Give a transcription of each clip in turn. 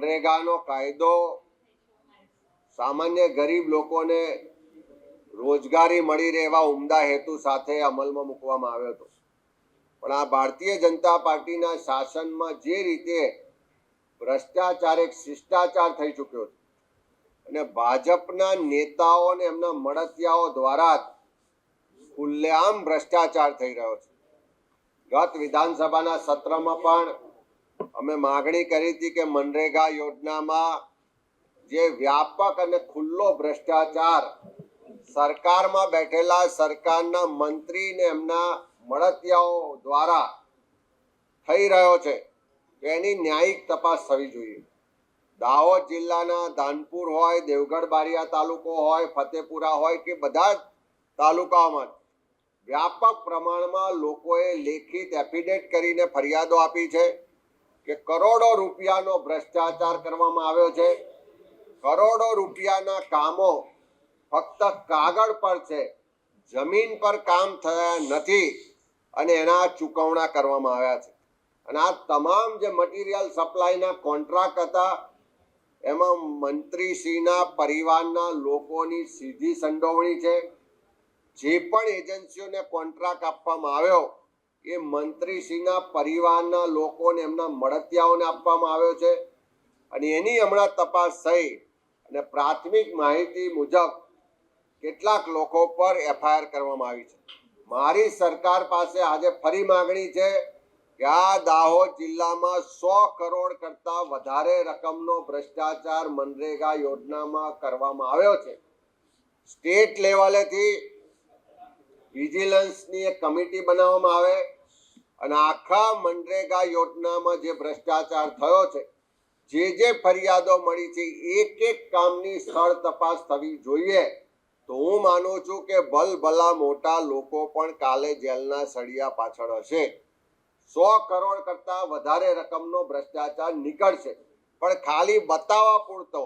કાયદો સામાન્ય ગરીબ લોકોને રોજગારી મળી રહે એવા ઉમદા હેતુ સાથે અમલમાં મૂકવામાં આવ્યો હતો. પણ આ ભારતીય જનતા પાર્ટીના શાસનમાં જે રીતે ભ્રષ્ટાચાર એક શિષ્ટાચાર થઈ ચૂક્યો છે અને ભાજપના નેતાઓ અને એમના મળતિયાઓ દ્વારા ખુલ્લેઆમ ભ્રષ્ટાચાર થઈ રહ્યો છે. ગત વિધાનસભાના સત્રમાં પણ અમે માગણી કરી હતી કે મનરેગા યોજનામાં જે વ્યાપક અને ખુલ્લો ભ્રષ્ટાચાર સરકારમાં બેઠેલા સરકારના મંત્રી ને એમના મળતિયાઓ દ્વારા થઈ રહ્યો છે એની ન્યાયિક તપાસ થવી જોઈએ. દાહોદ જિલ્લાના ધાનપુર હોય, દેવગઢ બારિયા તાલુકો હોય, ફતેપુરા હોય કે બધા જ તાલુકાઓમાં વ્યાપક પ્રમાણમાં લોકોએ લેખિત એફિડેટ કરીને ફરિયાદો આપી છે. કે કરોડો રૂપિયાનો ભ્રષ્ટાચાર કરવામાં આવ્યો છે. કરોડો રૂપિયાના કામો ફક્ત કાગળ પર છે. જમીન પર કામ થયા નથી અને એના ચૂકવણા કરવામાં આવ્યા છે. અને આ તમામ જે મટીરિયલ સપ્લાયના કોન્ટ્રાક્ટ હતા, એમાં મંત્રીશ્રીના પરિવારના લોકોની સીધી સંડોવણી છે. જે પણ એજન્સીઓને કોન્ટ્રાક્ટ આપવામાં આવ્યો એ મંત્રીશ્રીના પરિવારના લોકોને, એમના મળતિયાઓને આપવામાં આવ્યો છે. અને એની હમણાં તપાસ થઈ અને પ્રાથમિક માહિતી મુજબ કેટલાક લોકો પર એફઆઈઆર કરવામાં આવી છે. મારી સરકાર પાસે આજે ફરી માગણી છે કે આ દાહોદ જિલ્લામાં સો કરોડ કરતા વધારે રકમનો ભ્રષ્ટાચાર મનરેગા યોજનામાં કરવામાં આવ્યો છે. સ્ટેટ લેવલેથી વિજિલન્સની એક કમિટી બનાવવામાં આવે અને આખા મનરેગા યોજનામાં જે ભ્રષ્ટાચાર થયો છે, જે જે ફરિયાદો મળી છે, એક એક કામની સ્થળ તપાસ થવી જોઈએ. તો હું માનું છું કે ભલભલા મોટા લોકો પણ કાલે જેલના સળિયા પાછળ હશે. સો કરોડ કરતા વધારે રકમનો ભ્રષ્ટાચાર નીકળશે. પણ ખાલી બતાવવા પૂરતો,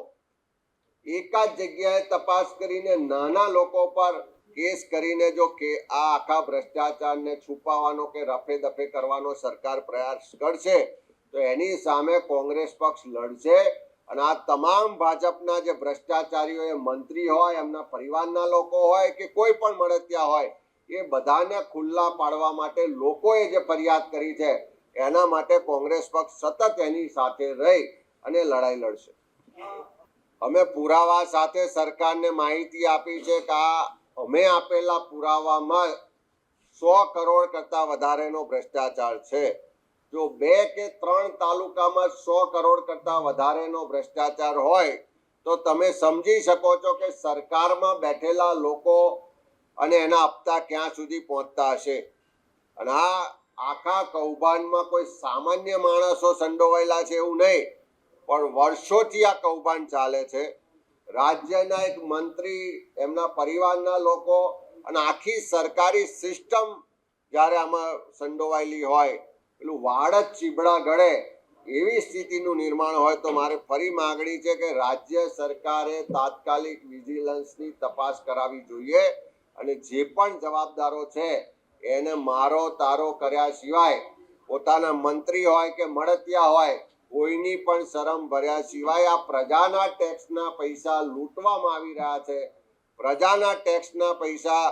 એકાદ જગ્યાએ તપાસ કરીને નાના લોકો પર કેસ કરીને જો કે આ આખા ભ્રષ્ટાચારને છુપાવવાનો કે રફે દફે કરવાનો સરકાર પ્રયાસ કરશે, તો એની સામે કોંગ્રેસ પક્ષ લડશે અને આ તમામ ભાજપના જે ભ્રષ્ટાચારીઓ મંત્રી હોય, એમના પરિવારના લોકો હોય કે કોઈ પણ મળતિયા હોય, એ બધાને ખુલ્લા પાડવા માટે લોકોએ જે ફરિયાદ કરી છે, એના માટે કોંગ્રેસ પક્ષ સતત એની સાથે રહી અને લડાઈ લડશે. અમે પુરાવા સાથે સરકારને માહિતી આપી છે કે આ અમે આપેલા પુરાવામાં સો કરોડ કરતા વધારેનો ભ્રષ્ટાચાર છે. જો બે કે ત્રણ તાલુકામાં સો કરોડ કરતા વધારેનો ભ્રષ્ટાચાર હોય, તો તમે સમજી શકો છો કે સરકારમાં બેઠેલા લોકો અને એના હપ્તા ક્યાં સુધી પહોંચતા હશે. અને આ આખા કૌભાંડમાં કોઈ સામાન્ય માણસો સંડોવાયેલા છે એવું નહીં, પણ વર્ષોથી આ કૌભાંડ ચાલે છે. રાજ્યના એક મંત્રી, એમના પરિવારના લોકો અને આખી સરકારી સિસ્ટમ જ્યારે આમાં સંડોવાયેલી હોય, પેલું વાડ જ ચીબડા ગળે એવી સ્થિતિનું નિર્માણ હોય તો મારે ફરી માગણી છે કે રાજ્ય સરકારે તાત્કાલિક વિજિલન્સની તપાસ કરાવવી જોઈએ અને જે પણ જવાબદારો છે એને મારો તારો કર્યા સિવાય, પોતાના મંત્રી હોય કે મળતિયા હોય કોઈની પણ શરમ ભર્યા સિવાય આ પ્રજાના ટેક્સના પૈસા લૂંટવામાં આવી રહ્યા છે. પ્રજાના ટેક્સના પૈસા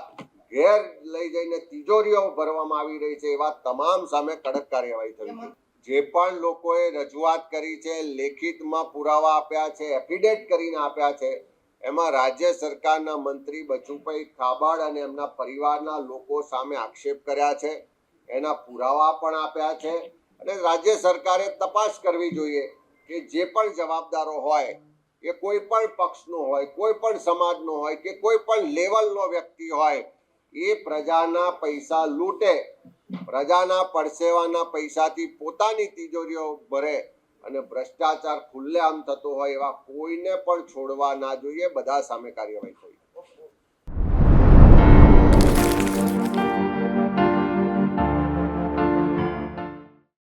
ઘેર લઈ જઈને તિજોરીઓ ભરવામાં આવી રહી છે એવા તમામ સામે કડક કાર્યવાહી થવી છે જે પણ લોકોએ રજૂઆત કરી છે લેખિતમાં પુરાવા આપ્યા છે એફિડેટ કરીને આપ્યા છે એમાં રાજ્ય સરકારના મંત્રી બચુભાઈ ખાબડ અને એમના પરિવારના લોકો સામે આક્ષેપ કર્યા છે. એના પુરાવા પણ આપ્યા છે. અને રાજ્ય સરકારે તપાસ કરવી જોઈએ કે જે પણ જવાબદારો હોય, એ કોઈ પણ પક્ષનો હોય, કોઈ પણ સમાજનો હોય કે કોઈ પણ લેવલનો વ્યક્તિ હોય, એ પ્રજાના પૈસા લૂંટે. પ્રજાના પરસેવાના પૈસાથી પોતાની તિજોરીઓ ભરે અને ભ્રષ્ટાચાર ખુલ્લેઆમ થતો હોય એવા કોઈને પણ છોડવા ના જોઈએ. બધા સામે કાર્યવાહી થવી